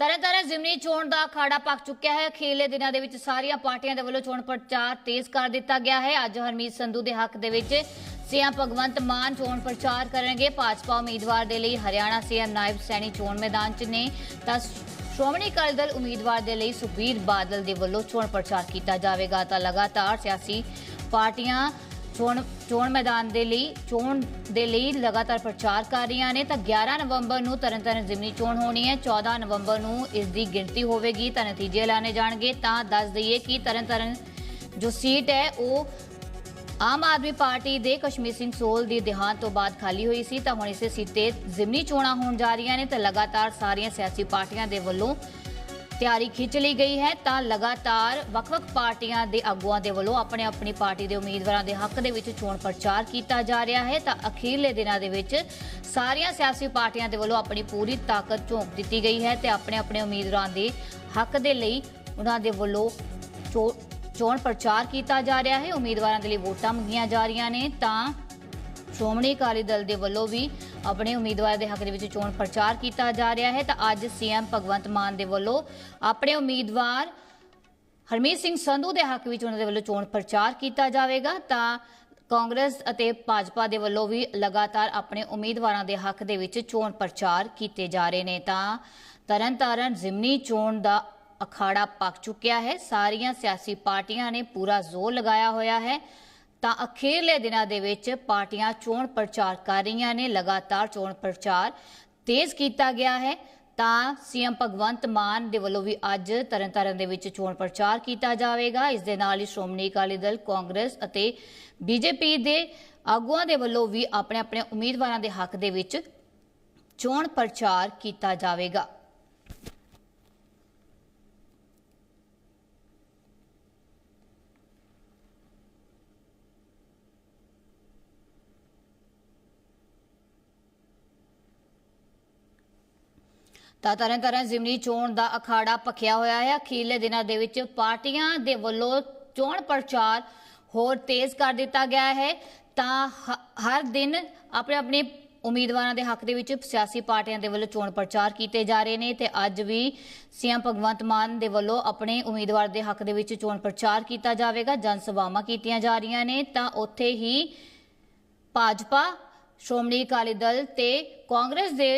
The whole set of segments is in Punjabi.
ਤਰਨਤਾਰਨ ਜ਼ਿਮਨੀ ਚੋਣ ਦਾ ਅਖਾੜਾ ਪੱਕ ਚੁੱਕਿਆ ਹੈ। ਅਖੀਰਲੇ ਦਿਨਾਂ ਦੇ ਵਿੱਚ ਸਾਰੀਆਂ ਪਾਰਟੀਆਂ ਦੇ ਵੱਲੋਂ ਚੋਣ ਪ੍ਰਚਾਰ ਤੇਜ਼ ਕਰ ਦਿੱਤਾ ਗਿਆ ਹੈ। ਅੱਜ ਹਰਮੀਤ ਸੰਧੂ ਦੇ ਹੱਕ ਦੇ ਵਿੱਚ ਸੀਐਮ ਭਗਵੰਤ ਮਾਨ ਚੋਣ ਪ੍ਰਚਾਰ ਕਰਨਗੇ। ਭਾਜਪਾ ਉਮੀਦਵਾਰ ਦੇ ਲਈ ਹਰਿਆਣਾ ਸੀਐਮ ਨਾਇਬ ਸੈਣੀ ਚੋਣ ਮੈਦਾਨ 'ਚ ਨੇ। ਤਾਂ ਸ਼੍ਰੋਮਣੀ ਅਕਾਲੀ ਦਲ ਉਮੀਦਵਾਰ ਦੇ ਲਈ ਸੁਖਬੀਰ ਬਾਦਲ ਦੇ ਵੱਲੋਂ ਚੋਣ ਪ੍ਰਚਾਰ ਕੀਤਾ ਜਾਵੇਗਾ। ਤਾਂ ਲਗਾਤਾਰ ਸਿਆਸੀ ਪਾਰਟੀਆਂ ਚੋਣ ਚੋਣ ਮੈਦਾਨ ਦੇ ਲਈ, ਚੋਣ ਦੇ ਲਈ ਲਗਾਤਾਰ ਪ੍ਰਚਾਰ ਕਰ ਰਹੀਆਂ ਨੇ। ਤਾਂ 11 ਨਵੰਬਰ ਨੂੰ ਤਰਨਤਾਰਨ ਜ਼ਿਮਨੀ ਚੋਣ ਹੋਣੀ ਹੈ। 14 ਨਵੰਬਰ ਨੂੰ ਇਸ ਦੀ ਗਿਣਤੀ ਹੋਵੇਗੀ, ਤਾਂ ਨਤੀਜੇ ਐਲਾਨੇ ਜਾਣਗੇ। ਤਾਂ ਦੱਸ ਦਈਏ ਕਿ ਤਰਨਤਾਰਨ ਜੋ ਸੀਟ ਹੈ, ਉਹ ਆਮ ਆਦਮੀ ਪਾਰਟੀ ਦੇ ਕਸ਼ਮੀਰ ਸਿੰਘ ਸੋਲ ਦੀ ਦੇਹਾਂਤ ਤੋਂ ਬਾਅਦ ਖਾਲੀ ਹੋਈ ਸੀ। ਤਾਂ ਹੁਣ ਇਸੇ ਸੀਟ ਤੇ ਜ਼ਿਮਨੀ ਚੋਣਾਂ ਹੋਣ ਜਾ ਰਹੀਆਂ ਨੇ। ਤਾਂ ਲਗਾਤਾਰ ਸਾਰੀਆਂ ਸਿਆਸੀ ਪਾਰਟੀਆਂ ਦੇ ਵੱਲੋਂ ਤਿਆਰੀ ਖਿੱਚ ਲਈ ਗਈ ਹੈ, ਤਾਂ ਲਗਾਤਾਰ ਵੱਖ-ਵੱਖ ਪਾਰਟੀਆਂ ਦੇ ਆਗੂਆਂ ਦੇ ਵੱਲੋਂ ਆਪਣੇ ਆਪਣੀ ਪਾਰਟੀ ਦੇ ਉਮੀਦਵਾਰਾਂ ਦੇ ਹੱਕ ਦੇ ਵਿੱਚ ਚੋਣ ਪ੍ਰਚਾਰ ਕੀਤਾ ਜਾ ਰਿਹਾ ਹੈ, ਤਾਂ ਅਖੀਰਲੇ ਦਿਨਾਂ ਦੇ ਵਿੱਚ ਸਾਰੀਆਂ ਸਿਆਸੀ ਪਾਰਟੀਆਂ ਦੇ ਵੱਲੋਂ ਆਪਣੀ ਪੂਰੀ ਤਾਕਤ ਝੋਂਕ ਦਿੱਤੀ ਗਈ ਹੈ ਤੇ ਆਪਣੇ ਆਪਣੇ ਉਮੀਦਵਾਰਾਂ ਦੇ ਹੱਕ ਦੇ ਲਈ ਉਹਨਾਂ ਦੇ ਵੱਲੋਂ ਚੋ- ਚੋਣ ਪ੍ਰਚਾਰ ਕੀਤਾ ਜਾ ਰਿਹਾ ਹੈ। ਉਮੀਦਵਾਰਾਂ ਦੇ ਲਈ ਵੋਟਾਂ ਮੰਗੀਆਂ ਜਾ ਰਹੀਆਂ ਨੇ, ਤਾਂ ਸ਼੍ਰੋਮਣੀ ਅਕਾਲੀ ਦਲ ਦੇ ਵੱਲੋਂ ਵੀ ਆਪਣੇ ਉਮੀਦਵਾਰ ਦੇ ਹੱਕ ਦੇ ਵਿੱਚ ਚੋਣ ਪ੍ਰਚਾਰ ਕੀਤਾ ਜਾ ਰਿਹਾ ਹੈ ਤਾਂ ਅੱਜ ਸੀਐਮ ਭਗਵੰਤ ਮਾਨ ਦੇ ਵੱਲੋਂ ਆਪਣੇ ਉਮੀਦਵਾਰ ਹਰਮੀਤ ਸਿੰਘ ਸੰਧੂ ਦੇ ਹੱਕ ਵਿੱਚ ਉਹਨਾਂ ਦੇ ਵੱਲੋਂ ਚੋਣ ਪ੍ਰਚਾਰ ਕੀਤਾ ਜਾਵੇਗਾ ਤਾਂ ਕਾਂਗਰਸ ਅਤੇ ਭਾਜਪਾ ਦੇ ਵੱਲੋਂ ਵੀ ਲਗਾਤਾਰ ਆਪਣੇ ਉਮੀਦਵਾਰਾਂ ਦੇ ਹੱਕ ਦੇ ਵਿੱਚ ਚੋਣ ਪ੍ਰਚਾਰ ਕੀਤੇ ਜਾ ਰਹੇ ਨੇ ਤਾਂ ਤਰਨਤਾਰਨ ਜ਼ਿਮਨੀ ਚੋਣ ਦਾ ਅਖਾੜਾ ਪੱਕ ਚੁੱਕਿਆ ਹੈ। ਸਾਰੀਆਂ ਸਿਆਸੀ ਪਾਰਟੀਆਂ ਨੇ ਪੂਰਾ ਜ਼ੋਰ ਲਗਾਇਆ ਹੋਇਆ ਹੈ। ਤਾਂ ਅਖੀਰਲੇ ਦਿਨਾਂ ਦੇ ਵਿੱਚ ਪਾਰਟੀਆਂ ਚੋਣ ਪ੍ਰਚਾਰ ਕਰ ਰਹੀਆਂ ਨੇ, ਲਗਾਤਾਰ ਚੋਣ ਪ੍ਰਚਾਰ ਤੇਜ਼ ਕੀਤਾ ਗਿਆ ਹੈ। ਤਾਂ ਸੀਐਮ ਭਗਵੰਤ ਮਾਨ ਦੇ ਵੱਲੋਂ ਵੀ ਅੱਜ ਤਰਨਤਾਰਨ ਦੇ ਵਿੱਚ ਚੋਣ ਪ੍ਰਚਾਰ ਕੀਤਾ ਜਾਵੇਗਾ। ਇਸ ਦੇ ਨਾਲ ਹੀ ਸ਼੍ਰੋਮਣੀ ਅਕਾਲੀ ਦਲ, ਕਾਂਗਰਸ ਅਤੇ ਬੀਜੇਪੀ ਦੇ ਆਗੂਆਂ ਦੇ ਵੱਲੋਂ ਵੀ ਆਪਣੇ ਆਪਣੇ ਉਮੀਦਵਾਰਾਂ ਦੇ ਹੱਕ ਦੇ ਵਿੱਚ ਚੋਣ ਪ੍ਰਚਾਰ ਕੀਤਾ ਜਾਵੇਗਾ। ਤਾਂ ਤਰ੍ਹਾਂ ਤਰ੍ਹਾਂ ਜ਼ਿਮਨੀ ਚੋਣ ਦਾ ਅਖਾੜਾ ਪਖਿਆ ਹੋਇਆ ਹੈ। ਅਖੀਰਲੇ ਦਿਨਾਂ ਦੇ ਵਿੱਚ ਪਾਰਟੀਆਂ ਦੇ ਵੱਲੋਂ ਚੋਣ ਪ੍ਰਚਾਰ ਹੋਰ ਤੇਜ਼ ਕਰ ਦਿੱਤਾ ਗਿਆ ਹੈ। ਤਾਂ ਹਰ ਦਿਨ ਆਪਣੇ ਆਪਣੇ ਉਮੀਦਵਾਰਾਂ ਦੇ ਹੱਕ ਦੇ ਵਿੱਚ ਸਿਆਸੀ ਪਾਰਟੀਆਂ ਦੇ ਵੱਲੋਂ ਚੋਣ ਪ੍ਰਚਾਰ ਕੀਤੇ ਜਾ ਰਹੇ ਨੇ ਤੇ ਅੱਜ ਵੀ ਸੀਐਮ ਭਗਵੰਤ ਮਾਨ ਦੇ ਵੱਲੋਂ ਆਪਣੇ ਉਮੀਦਵਾਰ ਦੇ ਹੱਕ ਦੇ ਵਿੱਚ ਚੋਣ ਪ੍ਰਚਾਰ ਕੀਤਾ ਜਾਵੇਗਾ। ਜਨ ਸਭਾਵਾਂ ਕੀਤੀਆਂ ਜਾ ਰਹੀਆਂ ਨੇ ਤਾਂ ਉੱਥੇ ਹੀ ਭਾਜਪਾ, ਸ਼੍ਰੋਮਣੀ ਅਕਾਲੀ ਦਲ ਤੇ ਕਾਂਗਰਸ ਦੇ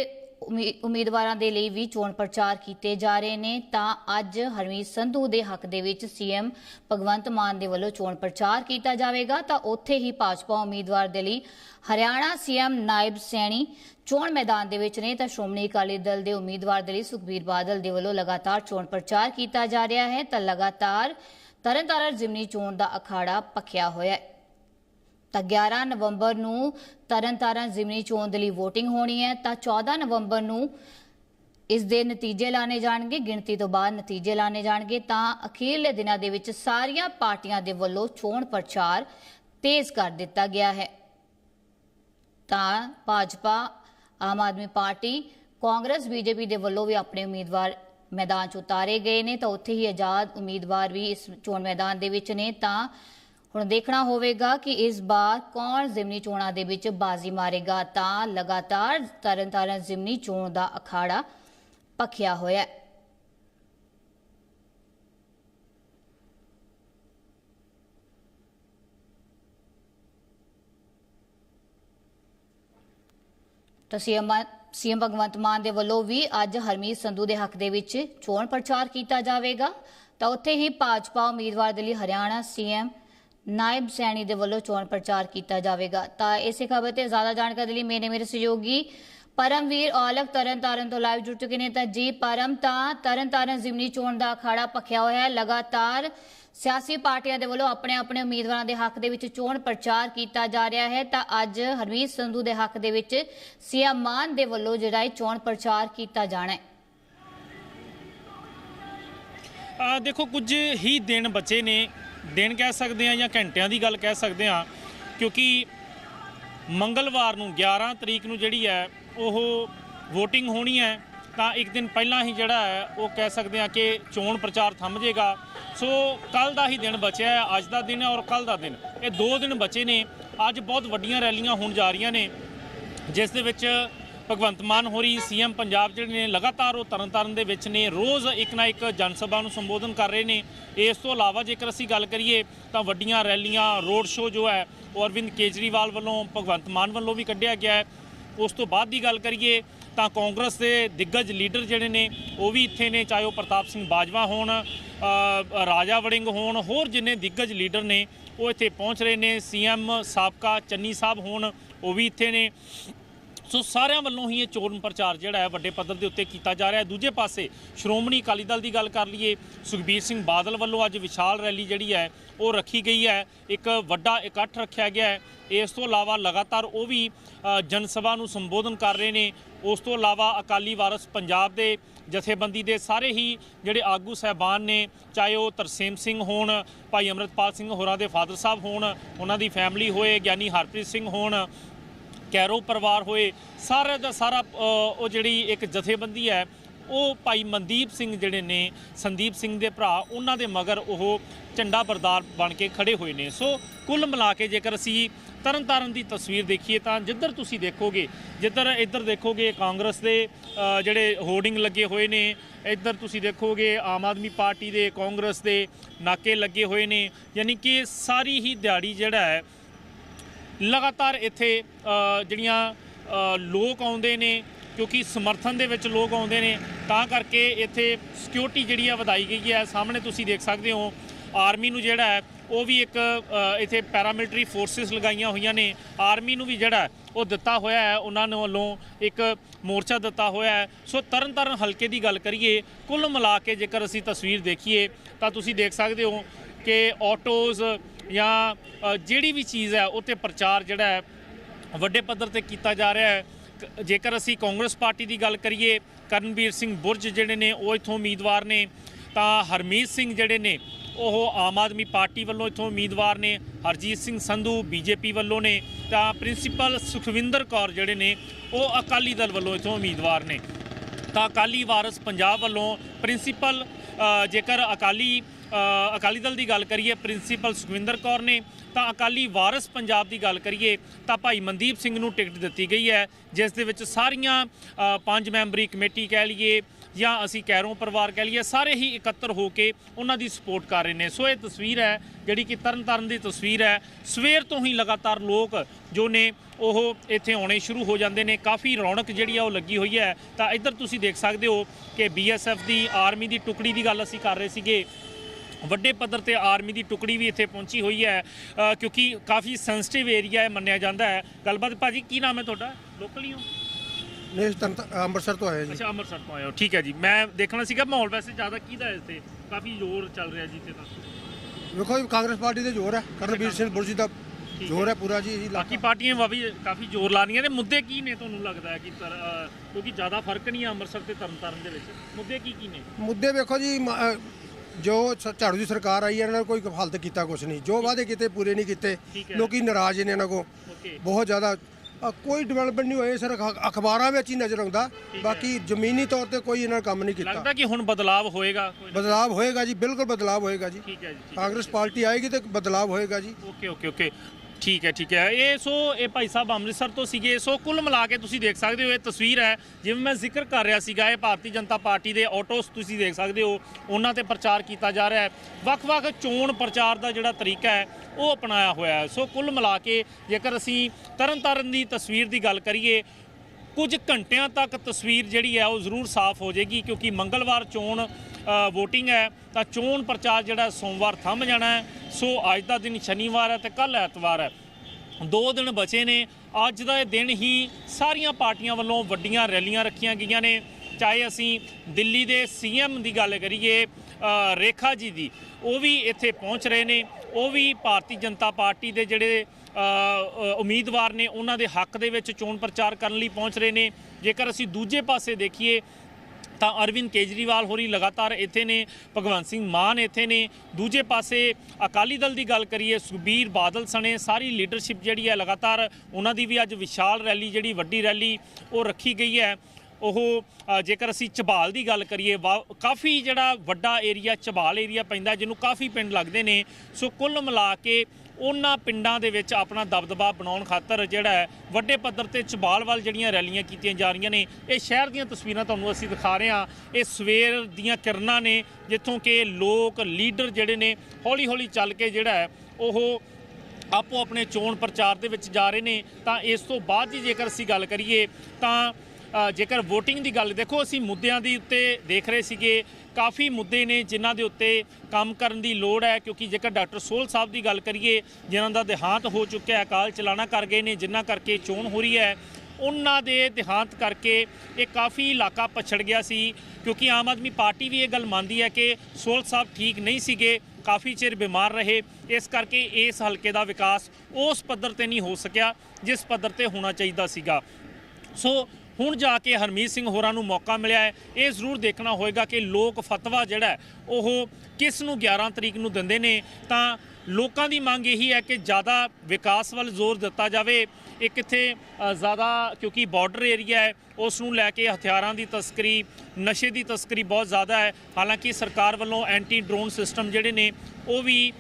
ਉਮੀਦਵਾਰਾਂ ਦੇ ਲਈ ਵੀ ਚੋਣ ਪ੍ਰਚਾਰ ਕੀਤੇ ਜਾ ਰਹੇ ਨੇ, ਤਾਂ ਅੱਜ ਹਰਮੀਤ ਸੰਧੂ ਦੇ ਹੱਕ ਦੇ ਵਿੱਚ ਸੀਐਮ ਭਗਵੰਤ ਮਾਨ ਦੇ ਵੱਲੋਂ ਚੋਣ ਪ੍ਰਚਾਰ ਕੀਤਾ ਜਾਵੇਗਾ, ਤਾਂ ਉੱਥੇ ਹੀ ਭਾਜਪਾ ਉਮੀਦਵਾਰ ਦੇ ਲਈ ਹਰਿਆਣਾ ਸੀਐਮ ਨਾਇਬ ਸੈਣੀ ਚੋਣ ਮੈਦਾਨ ਦੇ ਵਿੱਚ ਨੇ, ਤਾਂ ਸ਼੍ਰੋਮਣੀ ਅਕਾਲੀ ਦਲ ਦੇ ਉਮੀਦਵਾਰ ਦੇ ਲਈ ਸੁਖਬੀਰ ਬਾਦਲ ਦੇ ਵੱਲੋਂ ਲਗਾਤਾਰ ਚੋਣ ਪ੍ਰਚਾਰ ਕੀਤਾ ਜਾ ਰਿਹਾ ਹੈ, ਤਾਂ ਲਗਾਤਾਰ ਤਰਨਤਾਰਨ ਜ਼ਿਮਨੀ ਚੋਣ ਦਾ ਅਖਾੜਾ ਪੱਕਿਆ ਹੋਇਆ ਹੈ। ਤਾਂ 11 ਨਵੰਬਰ ਨੂੰ ਤਰਨਤਾਰਨ ਜ਼ਿਮਨੀ ਚੋਣ ਦੇ ਲਈ VOTING ਹੋਣੀ ਹੈ, ਤਾਂ 14 ਨਵੰਬਰ ਨੂੰ ਇਸ ਦੇ ਨਤੀਜੇ ਲਾਣੇ ਜਾਣਗੇ, ਗਿਣਤੀ ਤੋਂ ਬਾਅਦ ਨਤੀਜੇ ਲਾਣੇ ਜਾਣਗੇ, ਤਾਂ ਅਖੀਰਲੇ ਦਿਨਾਂ ਦੇ ਵਿੱਚ ਸਾਰੀਆਂ ਪਾਰਟੀਆਂ ਦੇ ਵੱਲੋਂ ਚੋਣ ਪ੍ਰਚਾਰ ਤੇਜ਼ ਕਰ ਦਿੱਤਾ ਗਿਆ ਹੈ। ਤਾਂ ਭਾਜਪਾ, ਆਮ ਆਦਮੀ ਪਾਰਟੀ, ਕਾਂਗਰਸ, ਬੀਜੇਪੀ ਦੇ ਵੱਲੋਂ ਵੀ ਆਪਣੇ ਉਮੀਦਵਾਰ ਮੈਦਾਨ 'ਚ ਉਤਾਰੇ ਗਏ ਨੇ, ਤਾਂ ਉੱਥੇ ਹੀ ਆਜ਼ਾਦ ਉਮੀਦਵਾਰ ਵੀ ਇਸ ਚੋਣ ਮੈਦਾਨ ਦੇ ਵਿੱਚ ਨੇ, ਤਾਂ ਹੁਣ ਦੇਖਣਾ ਹੋਵੇਗਾ ਕਿ ਇਸ ਵਾਰ ਕੌਣ ਜ਼ਿਮਨੀ ਚੋਣਾਂ ਦੇ ਵਿੱਚ ਬਾਜ਼ੀ ਮਾਰੇਗਾ ਤਾਂ ਲਗਾਤਾਰ ਤਰਨਤਾਰਨ ਜ਼ਿਮਨੀ ਚੋਣ ਦਾ ਅਖਾੜਾ ਪੱਖਿਆ ਹੋਇਆ ਹੈ। ਤਾਂ ਸੀਐਮ ਭਗਵੰਤ ਮਾਨ ਦੇ ਵੱਲੋਂ ਵੀ ਅੱਜ ਹਰਮੀਤ ਸੰਧੂ ਦੇ ਹੱਕ ਦੇ ਵਿੱਚ ਚੋਣ ਪ੍ਰਚਾਰ ਕੀਤਾ ਜਾਵੇਗਾ। ਤਾਂ ਉੱਥੇ ਹੀ ਭਾਜਪਾ ਉਮੀਦਵਾਰ ਦੇ ਲਈ ਹਰਿਆਣਾ ਸੀਐਮ ਨਾਇਬ ਸੈਣੀ ਦੇ ਵੱਲੋਂ ਚੋਣ ਪ੍ਰਚਾਰ ਕੀਤਾ ਜਾਵੇਗਾ। ਤਾਂ ਇਸੇ ਖਬਰ ਤੇ ਜ਼ਿਆਦਾ ਜਾਣਕਾਰੀ ਲਈ ਮੇਰੇ ਮੇਰੇ ਸਹਿਯੋਗੀ ਪਰਮਵੀਰ ਔਲਖ ਤਰਨਤਾਰਨ ਤੋਂ ਲਾਈਵ ਜੁੜ ਚੁੱਕੇ ਨੇ। ਤਾਂ ਜੀ ਪਰਮ, ਤਾਂ ਤਰਨਤਾਰਨ ਜ਼ਿਮਨੀ ਚੋਣ ਦਾ ਅਖਾੜਾ ਪੱਖਿਆ ਹੋਇਆ ਹੈ। ਲਗਾਤਾਰ ਸਿਆਸੀ ਪਾਰਟੀਆਂ ਦੇ ਵੱਲੋਂ ਆਪਣੇ ਆਪਣੇ ਉਮੀਦਵਾਰਾਂ ਦੇ ਹੱਕ ਦੇ ਵਿੱਚ ਚੋਣ ਪ੍ਰਚਾਰ ਕੀਤਾ ਜਾ ਰਿਹਾ ਹੈ। ਤਾਂ ਅੱਜ ਹਰਮੀਤ ਸੰਧੂ ਦੇ ਹੱਕ ਦੇ ਵਿੱਚ ਸੀਐਮ ਮਾਨ ਦੇ ਵੱਲੋਂ ਜਿਹੜਾ ਇਹ ਚੋਣ ਪ੍ਰਚਾਰ ਕੀਤਾ ਜਾਣਾ ਹੈ। ਆ ਦੇਖੋ, ਕੁਝ ਹੀ ਦਿਨ ਬਚੇ ਨੇ ਦਿਨ ਕਹਿ ਸਕਦੇ ਆ ਜਾਂ ਘੰਟਿਆਂ ਦੀ ਗੱਲ ਕਹਿ ਸਕਦੇ ਆ ਕਿਉਂਕਿ ਮੰਗਲਵਾਰ ਨੂੰ 11 ਤਰੀਕ ਨੂੰ ਜਿਹੜੀ ਹੈ, ਉਹ VOTING ਹੋਣੀ ਹੈ, ਤਾਂ ਇੱਕ ਦਿਨ ਪਹਿਲਾਂ ਹੀ ਜਿਹੜਾ ਹੈ, ਉਹ ਕਹਿ ਸਕਦੇ ਆ ਕਿ ਚੋਣ ਪ੍ਰਚਾਰ ਥੰਮ ਜਾਏਗਾ ਸੋ ਕੱਲ ਦਾ ਹੀ ਦਿਨ ਬਚਿਆ ਹੈ, ਅੱਜ ਦਾ ਦਿਨ ਹੈ ਔਰ ਕੱਲ ਦਾ ਦਿਨ। ਇਹ ਦੋ ਦਿਨ ਬਚੇ ਨੇ। ਅੱਜ ਬਹੁਤ ਵੱਡੀਆਂ ਰੈਲੀਆਂ ਹੋਣ ਜਾ ਰਹੀਆਂ ਨੇ, ਜਿਸ ਦੇ ਵਿੱਚ ਭਗਵੰਤ ਮਾਨ ਹੋਰੀ ਸੀਐਮ ਪੰਜਾਬ ਜਿਹੜੇ ਨੇ ਲਗਾਤਾਰ ਉਹ ਤਰਨਤਾਰਨ ਦੇ ਵਿੱਚ ਨੇ, ਰੋਜ਼ ਇੱਕ ਨਾ ਇੱਕ ਜਨ ਸਭਾ ਨੂੰ ਸੰਬੋਧਨ ਕਰ ਰਹੇ ਨੇ। ਇਸ ਤੋਂ ਇਲਾਵਾ ਜੇਕਰ ਅਸੀਂ ਗੱਲ ਕਰੀਏ ਤਾਂ ਵੱਡੀਆਂ ਰੈਲੀਆਂ, ਰੋਡ ਸ਼ੋਅ ਜੋ ਹੈ, ਉਹ ਅਰਵਿੰਦ ਕੇਜਰੀਵਾਲ ਵੱਲੋਂ, ਭਗਵੰਤ ਮਾਨ ਵੱਲੋਂ ਵੀ ਕੱਢਿਆ ਗਿਆ ਹੈ। ਉਸ ਤੋਂ ਬਾਅਦ ਦੀ ਗੱਲ ਕਰੀਏ ਤਾਂ ਕਾਂਗਰਸ ਦੇ ਦਿੱਗਜ ਲੀਡਰ ਜਿਹੜੇ ਨੇ, ਉਹ ਵੀ ਇੱਥੇ ਨੇ, ਚਾਹੇ ਉਹ ਪ੍ਰਤਾਪ ਸਿੰਘ ਬਾਜਵਾ ਹੋਣ ਰਾਜਾ ਵੜਿੰਗ ਹੋਣ, ਹੋਰ ਜਿੰਨੇ ਦਿੱਗਜ ਲੀਡਰ ਨੇ, ਉਹ ਇੱਥੇ ਪਹੁੰਚ ਰਹੇ ਨੇ। ਸੀਐਮ ਸਾਬਕਾ ਚੰਨੀ ਸਾਹਿਬ ਹੋਣ, ਉਹ ਵੀ ਇੱਥੇ ਨੇ। ਸੋ ਸਾਰਿਆਂ ਵੱਲੋਂ ਹੀ ਇਹ ਚੋਣ ਪ੍ਰਚਾਰ ਜਿਹੜਾ ਹੈ ਵੱਡੇ ਪੱਧਰ ਦੇ ਉੱਤੇ ਕੀਤਾ ਜਾ ਰਿਹਾ ਹੈ। ਦੂਜੇ ਪਾਸੇ ਸ਼੍ਰੋਮਣੀ ਅਕਾਲੀ ਦਲ ਦੀ ਗੱਲ ਕਰ ਲਈਏ ਸੁਖਬੀਰ ਸਿੰਘ ਬਾਦਲ ਵੱਲੋਂ ਅੱਜ ਵਿਸ਼ਾਲ ਰੈਲੀ ਜਿਹੜੀ ਹੈ ਉਹ ਰੱਖੀ ਗਈ ਹੈ। ਇੱਕ ਵੱਡਾ ਇਕੱਠ ਰੱਖਿਆ ਗਿਆ ਹੈ। ਇਸ ਤੋਂ ਇਲਾਵਾ ਲਗਾਤਾਰ ਉਹ ਵੀ ਅ, ਜਨ ਸਭਾ ਨੂੰ ਸੰਬੋਧਨ ਕਰ ਰਹੇ ਨੇ। ਉਸ ਤੋਂ ਇਲਾਵਾ ਅਕਾਲੀ ਵਾਰਸ ਪੰਜਾਬ ਦੇ ਜਥੇਬੰਦੀ ਦੇ ਸਾਰੇ ਹੀ ਜਿਹੜੇ ਆਗੂ ਸਹਿਬਾਨ ਨੇ ਚਾਹੇ ਉਹ ਤਰਸੇਮ ਸਿੰਘ ਹੋਣ ਭਾਈ ਅਮਰਤਪਾਲ ਸਿੰਘ ਹੋਰਾਂ ਦੇ ਫਾਦਰ ਸਾਹਿਬ ਹੋਣ ਉਹਨਾਂ ਦੀ ਫੈਮਿਲੀ ਹੋਏ ਗਿਆਨੀ ਹਰਪ੍ਰੀਤ ਸਿੰਘ ਹੋਣ ਕੈਰੋ ਪਰਿਵਾਰ ਹੋਏ ਸਾਰਾ ਦਾ ਸਾਰਾ ਉਹ ਜਿਹੜੀ ਇੱਕ ਜਥੇਬੰਦੀ ਹੈ, ਉਹ ਭਾਈ ਮਨਦੀਪ ਸਿੰਘ ਜਿਹੜੇ ਨੇ, ਸੰਦੀਪ ਸਿੰਘ ਦੇ ਭਰਾ, ਉਹਨਾਂ ਦੇ ਮਗਰ ਉਹ ਝੰਡਾ ਬਰਦਾਰ ਬਣ ਕੇ ਖੜੇ ਹੋਏ ਨੇ। ਸੋ ਕੁੱਲ ਮਿਲਾ ਕੇ ਜੇਕਰ ਅਸੀਂ ਤਰਨਤਾਰਨ ਦੀ ਤਸਵੀਰ ਦੇਖੀਏ ਤਾਂ ਜਿੱਧਰ ਤੁਸੀਂ ਦੇਖੋਗੇ, ਜਿੱਧਰ ਇੱਧਰ ਦੇਖੋਗੇ ਕਾਂਗਰਸ ਦੇ ਜਿਹੜੇ ਹੋਰਡਿੰਗ ਲੱਗੇ ਹੋਏ ਨੇ, ਇੱਧਰ ਤੁਸੀਂ ਦੇਖੋਗੇ ਆਮ ਆਦਮੀ ਪਾਰਟੀ ਦੇ ਕਾਂਗਰਸ ਦੇ ਨਾਕੇ ਲੱਗੇ ਹੋਏ ਨੇ, ਯਾਨੀ ਕਿ ਸਾਰੀ ਹੀ ਦਿਹਾੜੀ ਜਿਹੜਾ ਹੈ ਲਗਾਤਾਰ ਇੱਥੇ ਜਿਹੜੀਆਂ ਲੋਕ ਆਉਂਦੇ ਨੇ ਕਿਉਂਕਿ ਸਮਰਥਨ ਦੇ ਵਿੱਚ ਲੋਕ ਆਉਂਦੇ ਨੇ ਤਾਂ ਕਰਕੇ ਇੱਥੇ ਸਿਕਿਉਰਿਟੀ ਜਿਹੜੀ ਆ ਵਧਾਈ ਗਈ ਹੈ। ਸਾਹਮਣੇ ਤੁਸੀਂ ਦੇਖ ਸਕਦੇ ਹੋ ਆਰਮੀ ਨੂੰ ਜਿਹੜਾ ਹੈ ਉਹ ਵੀ ਇੱਕ ਅ, ਇੱਥੇ ਪੈਰਾਮਿਲਟਰੀ ਫੋਰਸਿਸ ਲਗਾਈਆਂ ਹੋਈਆਂ ਨੇ। ਆਰਮੀ ਨੂੰ ਵੀ ਜਿਹੜਾ ਉਹ ਦਿੱਤਾ ਹੋਇਆ ਹੈ ਉਹਨਾਂ ਨੇ ਵੱਲੋਂ ਇੱਕ ਮੋਰਚਾ ਦਿੱਤਾ ਹੋਇਆ ਹੈ। ਸੋ ਤਰਨ ਤਾਰਨ ਹਲਕੇ ਦੀ ਗੱਲ ਕਰੀਏ ਕੁੱਲ ਮਿਲਾ ਕੇ ਜੇਕਰ ਅਸੀਂ ਤਸਵੀਰ ਦੇਖੀਏ ਤਾਂ ਤੁਸੀਂ ਦੇਖ ਸਕਦੇ ਹੋ ਕਿ ਆਟੋਜ਼ ਜਾਂ ਜਿਹੜੀ ਵੀ ਚੀਜ਼ ਹੈ, ਉਹ ਤੇ ਪ੍ਰਚਾਰ ਜਿਹੜਾ ਹੈ, ਵੱਡੇ ਪੱਧਰ ਤੇ ਕੀਤਾ ਜਾ ਰਿਹਾ ਹੈ। ਕ- ਜੇਕਰ ਅਸੀਂ ਕਾਂਗਰਸ ਪਾਰਟੀ ਦੀ ਗੱਲ ਕਰੀਏ, ਕਰਨਵੀਰ ਸਿੰਘ ਬੁਰਜ ਜਿਹੜੇ ਨੇ, ਉਹ ਇੱਥੋਂ ਉਮੀਦਵਾਰ ਨੇ। ਤਾਂ ਹਰਮੀਤ ਸਿੰਘ ਜਿਹੜੇ ਨੇ, ਉਹ ਆਮ ਆਦਮੀ ਪਾਰਟੀ ਵੱਲੋਂ ਇੱਥੋਂ ਉਮੀਦਵਾਰ ਨੇ। ਹਰਜੀਤ ਸਿੰਘ ਸੰਧੂ ਬੀਜੇਪੀ ਵੱਲੋਂ ਨੇ। ਤਾਂ ਪ੍ਰਿੰਸੀਪਲ ਸੁਖਵਿੰਦਰ ਕੌਰ ਜਿਹੜੇ ਨੇ, ਉਹ ਅਕਾਲੀ ਦਲ ਵੱਲੋਂ ਇੱਥੋਂ ਉਮੀਦਵਾਰ ਨੇ। ਤਾਂ ਅਕਾਲੀ ਵਾਰਸ ਪੰਜਾਬ ਵੱਲੋਂ ਪ੍ਰਿੰਸੀਪਲ ਜੇਕਰ ਅਕਾਲੀ ਅਕਾਲੀ ਦਲ ਦੀ ਗੱਲ ਕਰੀਏ, ਪ੍ਰਿੰਸੀਪਲ ਸੁਖਵਿੰਦਰ ਕੌਰ ਨੇ, ਤਾਂ ਅਕਾਲੀ ਵਾਰਸ ਪੰਜਾਬ ਦੀ ਗੱਲ ਕਰੀਏ, ਤਾਂ ਭਾਈ ਮਨਦੀਪ ਸਿੰਘ ਨੂੰ ਟਿਕਟ ਦਿੱਤੀ ਗਈ ਹੈ, ਜਿਸ ਦੇ ਵਿੱਚ ਸਾਰੀਆਂ ਪੰਜ ਮੈਂਬਰੀ ਕਮੇਟੀ ਕਹਿ ਲਈਏ, ਜਾਂ ਅਸੀਂ ਕੈਰੋਂ ਪਰਿਵਾਰ ਕਹਿ ਲਈਏ, ਸਾਰੇ ਹੀ ਇਕੱਤਰ ਹੋ ਕੇ ਉਹਨਾਂ ਦੀ ਸਪੋਰਟ ਕਰ ਰਹੇ ਨੇ। ਸੋ ਇਹ ਤਸਵੀਰ ਹੈ, ਜਿਹੜੀ ਕਿ ਤਰਨਤਾਰਨ ਦੀ ਤਸਵੀਰ ਹੈ। ਸਵੇਰ ਤੋਂ ਹੀ ਲਗਾਤਾਰ ਲੋਕ ਜੋ ਨੇ, ਉਹ ਇੱਥੇ ਆਉਣੇ ਸ਼ੁਰੂ ਹੋ ਜਾਂਦੇ ਨੇ। ਕਾਫੀ ਰੌਣਕ ਜਿਹੜੀ ਆ ਉਹ ਲੱਗੀ ਹੋਈ ਹੈ। ਤਾਂ ਇੱਧਰ ਤੁਸੀਂ ਦੇਖ ਸਕਦੇ ਹੋ ਕਿ ਬੀਐਸਐਫ ਦੀ, ਆਰਮੀ ਦੀ ਟੁਕੜੀ ਦੀ ਗੱਲ ਅਸੀਂ ਕਰ ਰਹੇ ਸੀਗੇ। ਵੱਡੇ ਪੱਧਰ ਤੇ ਆਰਮੀ ਦੀ ਟੁਕੜੀ ਵੀ ਇੱਥੇ ਪਹੁੰਚੀ ਹੋਈ ਹੈ ਕਿਉਂਕਿ ਕਾਫੀ ਸੈਂਸਿਟਿਵ ਏਰੀਆ ਹੈ ਮੰਨਿਆ ਜਾਂਦਾ ਹੈ। ਗੱਲਬਾਤ ਭਾਜੀ ਕੀ ਨਾਮ ਹੈ ਤੁਹਾਡਾ? ਲੋਕਲ ਹੀ ਹੋ? ਨੇ ਤੰਤ ਅੰਮ੍ਰਿਤਸਰ ਤੋਂ ਆਏ ਜੀ। ਅੱਛਾ ਅੰਮ੍ਰਿਤਸਰ ਤੋਂ ਆਏ ਹੋ। ਠੀਕ ਹੈ ਜੀ। ਮੈਂ ਦੇਖਣਾ ਸੀਗਾ ਮਾਹੌਲ। ਵੈਸੇ ਜ਼ਿਆਦਾ ਕਿਹਦਾ ਹੈ ਇੱਥੇ? ਕਾਫੀ ਜ਼ੋਰ ਚੱਲ ਰਿਹਾ ਜੀ ਇੱਥੇ ਤਾਂ। ਵੇਖੋ ਜੀ ਕਾਂਗਰਸ ਪਾਰਟੀ ਦੇ ਜ਼ੋਰ ਹੈ। ਕਰਨਵੀਰ ਸਿੰਘ ਬੁਰਜੀ ਦਾ ਜ਼ੋਰ ਹੈ ਪੂਰਾ ਜੀ ਬਾਕੀ ਪਾਰਟੀਆਂ ਵਾ ਵੀ ਕਾਫੀ ਜ਼ੋਰ ਲਾ ਰਹੀਆਂ ਨੇ। ਮੁੱਦੇ ਕੀ ਨੇ ਤੁਹਾਨੂੰ ਲੱਗਦਾ ਹੈ ਕਿ ਕਿਉਂਕਿ ਜ਼ਿਆਦਾ ਫ਼ਰਕ ਨਹੀਂ ਹੈ ਅੰਮ੍ਰਿਤਸਰ ਤੇ ਤਰਨਤਾਰਨ ਦੇ ਵਿੱਚ? ਮੁੱਦੇ ਕੀ ਕੀ ਨੇ? ਮੁੱਦੇ ਵੇਖੋ ਜੀ ਜੋ ਸ- ਝਾੜੂ ਦੀ ਸਰਕਾਰ ਆਈ ਹੈ ਇਹਨਾਂ ਨੇ ਕੋਈ ਹੱਲ ਤੱਕ ਕੀਤਾ ਕੁਛ ਨਹੀਂ। ਜੋ ਵਾਅਦੇ ਕੀਤੇ ਪੂਰੇ ਨਹੀਂ ਕੀਤੇ। ਠੀਕ ਹੈ। ਲੋਕੀ ਨਾਰਾਜ਼ ਨੇ ਇਹਨਾਂ ਕੋ ਓਕੇ। ਬਹੁਤ ਜ਼ਿਆਦਾ ਕੋਈ ਡਿਵੈਲਪਮੈਂਟ ਨਹੀਂ ਹੋਈ ਸਰ ਅਖ- ਅਖਬਾਰਾਂ ਵਿੱਚ ਹੀ ਨਜ਼ਰ ਆਉਂਦਾ। ਬਾਕੀ ਜ਼ਮੀਨੀ ਤੌਰ ਤੇ ਕੋਈ ਇਹਨਾਂ ਨੇ ਕੰਮ ਨਹੀਂ ਕੀਤਾ। ਲੱਗਦਾ ਕਿ ਹੁਣ ਬਦਲਾਵ ਹੋਏਗਾ? ਕੋਈ ਨਾ? ਹੋਏਗਾ ਜੀ ਬਿਲਕੁਲ ਬਦਲਾਵ ਹੋਏਗਾ ਜੀ। ਠੀਕ ਹੈ ਜੀ ਠੀਕ ਹੈ। ਕਾਂਗਰਸ ਪਾਰਟੀ ਆਏਗੀ ਤੇ ਬਦਲਾਵ ਹੋਏਗਾ ਜੀ। Okay okay okay. ਠੀਕ ਹੈ ਠੀਕ ਹੈ। ਇਹ ਸੋ, ਇਹ ਭਾਈ ਸਾਹਿਬ ਅੰਮ੍ਰਿਤਸਰ ਤੋਂ ਸੀਗੇ। ਸੋ ਕੁੱਲ ਮਿਲਾ ਕੇ ਤੁਸੀਂ ਦੇਖ ਸਕਦੇ ਹੋ, ਇਹ ਤਸਵੀਰ ਹੈ। ਜਿਵੇਂ ਮੈਂ ਜ਼ਿਕਰ ਕਰ ਰਿਹਾ ਸੀਗਾ, ਇਹ ਭਾਰਤੀ ਜਨਤਾ ਪਾਰਟੀ ਦੇ ਆਟੋਸ ਤੁਸੀਂ ਦੇਖ ਸਕਦੇ ਹੋ, ਉਹਨਾਂ ਤੇ ਪ੍ਰਚਾਰ ਕੀਤਾ ਜਾ ਰਿਹਾ ਹੈ। ਵੱਖ-ਵੱਖ ਚੋਣ ਪ੍ਰਚਾਰ ਦਾ ਜਿਹੜਾ ਤਰੀਕਾ ਹੈ, ਉਹ ਅਪਣਾਇਆ ਹੋਇਆ ਹੈ। ਸੋ ਕੁੱਲ ਮਿਲਾ ਕੇ ਜੇਕਰ ਅਸੀਂ ਤਰਨਤਾਰਨ ਦੀ ਤਸਵੀਰ ਦੀ ਗੱਲ ਕਰੀਏ, ਕੁਝ ਘੰਟਿਆਂ ਤੱਕ ਤਸਵੀਰ ਜਿਹੜੀ ਹੈ, ਉਹ ਜ਼ਰੂਰ ਸਾਫ਼ ਹੋ ਜਾਏਗੀ, ਕਿਉਂਕਿ ਮੰਗਲਵਾਰ ਚੋਣ ਵੋਟਿੰਗ ਹੈ, ਤਾਂ ਚੋਣ ਪ੍ਰਚਾਰ ਜਿਹੜਾ ਸੋਮਵਾਰ ਥੰਮ ਜਾਣਾ ਹੈ। ਸੋ ਅੱਜ ਦਾ ਦਿਨ ਸ਼ਨੀਵਾਰ ਹੈ ਤੇ ਕੱਲ ਐਤਵਾਰ ਹੈ। ਦੋ ਦਿਨ ਬਚੇ ਨੇ। ਅੱਜ ਦਾ ਇਹ ਦਿਨ ਹੀ ਸਾਰੀਆਂ ਪਾਰਟੀਆਂ ਵੱਲੋਂ ਵੱਡੀਆਂ ਰੈਲੀਆਂ ਰੱਖੀਆਂ ਗਈਆਂ ਨੇ। ਚਾਹੇ ਅਸੀਂ ਦਿੱਲੀ ਦੇ ਸੀਐਮ ਦੀ ਗੱਲ ਕਰੀਏ ਰੇਖਾ ਜੀ ਦੀ, ਉਹ ਵੀ ਇੱਥੇ ਪਹੁੰਚ ਰਹੇ ਨੇ। ਉਹ ਵੀ ਭਾਰਤੀ ਜਨਤਾ ਪਾਰਟੀ ਦੇ ਜਿਹੜੇ ਉਮੀਦਵਾਰ ਨੇ, ਉਹਨਾਂ ਦੇ ਹੱਕ ਦੇ ਵਿੱਚ ਚੋਣ ਪ੍ਰਚਾਰ ਕਰਨ ਲਈ ਪਹੁੰਚ ਰਹੇ ਨੇ। ਜੇਕਰ ਅਸੀਂ ਦੂਜੇ ਪਾਸੇ ਦੇਖੀਏ ਤਾਂ ਅਰਵਿੰਦ ਕੇਜਰੀਵਾਲ ਹੋਰੀ ਲਗਾਤਾਰ ਇੱਥੇ ਨੇ, ਭਗਵੰਤ ਸਿੰਘ ਮਾਨ ਇੱਥੇ ਨੇ। ਦੂਜੇ ਪਾਸੇ ਅਕਾਲੀ ਦਲ ਦੀ ਗੱਲ ਕਰੀਏ, ਸੁਖਬੀਰ ਬਾਦਲ ਸਣੇ, ਸਾਰੀ ਲੀਡਰਸ਼ਿਪ ਜਿਹੜੀ ਹੈ ਲਗਾਤਾਰ ਉਹਨਾਂ ਦੀ ਵੀ ਅੱਜ ਵਿਸ਼ਾਲ ਰੈਲੀ ਜਿਹੜੀ ਵੱਡੀ ਰੈਲੀ ਉਹ ਰੱਖੀ ਗਈ ਹੈ। ਉਹ ਜੇਕਰ ਅਸੀਂ ਚਬਾਲ ਦੀ ਗੱਲ ਕਰੀਏ, ਵਾ- ਕਾਫੀ ਜਿਹੜਾ ਵੱਡਾ ਏਰੀਆ, ਚਬਾਲ ਏਰੀਆ ਪੈਂਦਾ ਜਿਹਨੂੰ ਕਾਫੀ ਪਿੰਡ ਲੱਗਦੇ ਨੇ। ਸੋ ਕੁੱਲ ਮਿਲਾ ਕੇ ਉਹਨਾਂ ਪਿੰਡਾਂ ਦੇ ਵਿੱਚ ਆਪਣਾ ਦਬਦਬਾ ਬਣਾਉਣ ਖਾਤਰ ਜਿਹੜਾ ਹੈ, ਵੱਡੇ ਪੱਧਰ ਤੇ ਚਬਾਲ ਵੱਲ ਜਿਹੜੀਆਂ ਰੈਲੀਆਂ ਕੀਤੀਆਂ ਜਾ ਰਹੀਆਂ ਨੇ, ਇਹ ਸ਼ਹਿਰ ਦੀਆਂ ਤਸਵੀਰਾਂ ਤੁਹਾਨੂੰ ਅਸੀਂ ਦਿਖਾ ਰਹੇ ਹਾਂ। ਇਹ ਸਵੇਰ ਦੀਆਂ ਕਿਰਨਾਂ ਨੇ, ਜਿੱਥੋਂ ਕਿ ਲੋਕ, ਲੀਡਰ ਜਿਹੜੇ ਨੇ ਹੌਲੀ ਹੌਲੀ ਚੱਲ ਕੇ ਜਿਹੜਾ ਹੈ, ਉਹ ਆਪੋ ਆਪਣੇ ਚੋਣ ਪ੍ਰਚਾਰ ਦੇ ਵਿੱਚ ਜਾ ਰਹੇ ਨੇ। ਤਾਂ ਇਸ ਤੋਂ ਬਾਅਦ ਜੀ ਜੇਕਰ ਅਸੀਂ ਗੱਲ ਕਰੀਏ, ਤਾਂ ਜੇਕਰ VOTING ਦੀ ਗੱਲ ਦੇਖੋ, ਅਸੀਂ ਮੁੱਦਿਆਂ ਦੀ ਉੱਤੇ ਦੇਖ ਰਹੇ ਸੀਗੇ। ਕਾਫੀ ਮੁੱਦੇ ਨੇ ਜਿਨ੍ਹਾਂ ਦੇ ਉੱਤੇ ਕੰਮ ਕਰਨ ਦੀ ਲੋੜ ਹੈ, ਕਿਉਂਕਿ ਜੇਕਰ ਡਾਕਟਰ ਸੋਲ ਸਾਹਿਬ ਦੀ ਗੱਲ ਕਰੀਏ, ਜਿਨ੍ਹਾਂ ਦਾ ਦੇਹਾਂਤ ਹੋ ਚੁੱਕਿਆ ਹੈ, ਅਕਾਲ ਚਲਾਣਾ ਕਰ ਗਏ ਨੇ, ਜਿਨ੍ਹਾਂ ਕਰਕੇ ਚੋਣ ਹੋ ਰਹੀ ਹੈ, ਉਹਨਾਂ ਦੇ ਦੇਹਾਂਤ ਕਰਕੇ ਇਹ ਕਾਫੀ ਇਲਾਕਾ ਪਛੜ ਗਿਆ ਸੀ। ਕਿਉਂਕਿ ਆਮ ਆਦਮੀ ਪਾਰਟੀ ਵੀ ਇਹ ਗੱਲ ਮੰਨਦੀ ਹੈ ਕਿ ਸੋਲ ਸਾਹਿਬ ਠੀਕ ਨਹੀਂ ਸੀਗੇ, ਕਾਫੀ ਚਿਰ ਬਿਮਾਰ ਰਹੇ, ਇਸ ਕਰਕੇ ਇਸ ਹਲਕੇ ਦਾ ਵਿਕਾਸ ਉਸ ਪੱਧਰ ਤੇ ਨਹੀਂ ਹੋ ਸਕਿਆ, ਜਿਸ ਪੱਧਰ ਤੇ ਹੋਣਾ ਚਾਹੀਦਾ ਸੀਗਾ। ਸੋ ਹੁਣ ਜਾ ਕੇ ਹਰਮੀਤ ਸਿੰਘ ਹੋਰਾਂ ਨੂੰ ਮੌਕਾ ਮਿਲਿਆ ਹੈ। ਇਹ ਜ਼ਰੂਰ ਦੇਖਣਾ ਹੋਏਗਾ ਕਿ ਲੋਕ ਫਤਵਾ ਜਿਹੜਾ ਉਹ ਕਿਸ ਨੂੰ 11 ਤਰੀਕ ਨੂੰ ਦਿੰਦੇ ਨੇ। ਤਾਂ ਲੋਕਾਂ ਦੀ ਮੰਗ ਇਹੀ ਹੈ ਕਿ ਜ਼ਿਆਦਾ ਵਿਕਾਸ ਵੱਲ ਜ਼ੋਰ ਦਿੱਤਾ ਜਾਵੇ। ਇੱਕ ਇੱਥੇ ਜ਼ਿਆਦਾ ਕਿਉਂਕਿ ਬਾਰਡਰ ਏਰੀਆ ਹੈ, ਉਸ ਨੂੰ ਲੈ ਕੇ ਹਥਿਆਰਾਂ ਦੀ ਤਸਕਰੀ, ਨਸ਼ੇ ਦੀ ਤਸਕਰੀ ਬਹੁਤ ਜ਼ਿਆਦਾ ਹੈ। ਹਾਲਾਂਕਿ ਸਰਕਾਰ ਵੱਲੋਂ ਐਂਟੀ ਡਰੋਨ ਸਿਸਟਮ ਜਿਹੜੇ ਨੇ, ਉਹ ਵੀ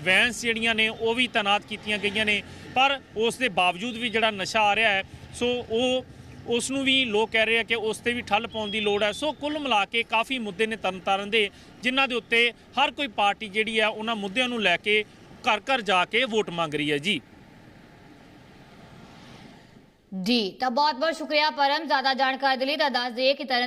ਵੈਨਸ ਜਿਹੜੀਆਂ ਨੇ, ਉਹ ਵੀ ਤਾਇਨਾਤ ਕੀਤੀਆਂ ਗਈਆਂ ਨੇ। ਪਰ ਉਸ ਦੇ ਬਾਵਜੂਦ ਵੀ ਜਿਹੜਾ ਨਸ਼ਾ ਆ ਰਿਹਾ ਹੈ, ਸੋ ਉਹ ਉਸ ਨੂੰ ਵੀ ਲੋਕ ਕਹਿ ਰਹੇ ਆ ਕਿ ਉਸ ਤੇ ਵੀ ਠੱਲ ਪਾਉਣ ਦੀ ਲੋੜ ਹੈ। ਸੋ ਕੁੱਲ ਮਿਲਾ ਕੇ ਕਾਫੀ ਮੁੱਦੇ ਨੇ ਤਰਨਤਾਰਨ ਦੇ, ਜਿਨ੍ਹਾਂ ਦੇ ਉੱਤੇ ਹਰ ਕੋਈ ਪਾਰਟੀ ਜਿਹੜੀ ਹੈ ਉਹਨਾਂ ਮੁੱਦਿਆਂ ਨੂੰ ਲੈ ਕੇ ਘਰ ਘਰ ਜਾ ਕੇ ਵੋਟ ਮੰਗ ਰਹੀ ਹੈ। ਜੀ। ਜੀ, ਤਾਂ ਬਹੁਤ ਬਹੁਤ ਸ਼ੁਕਰੀਆ ਪਰਮ, ਜ਼ਿਆਦਾ ਜਾਣਕਾਰੀ ਦੇ ਲਈ ਤਾਂ ਦੱਸ ਦਈਏ ਕਿ ਤਰਨ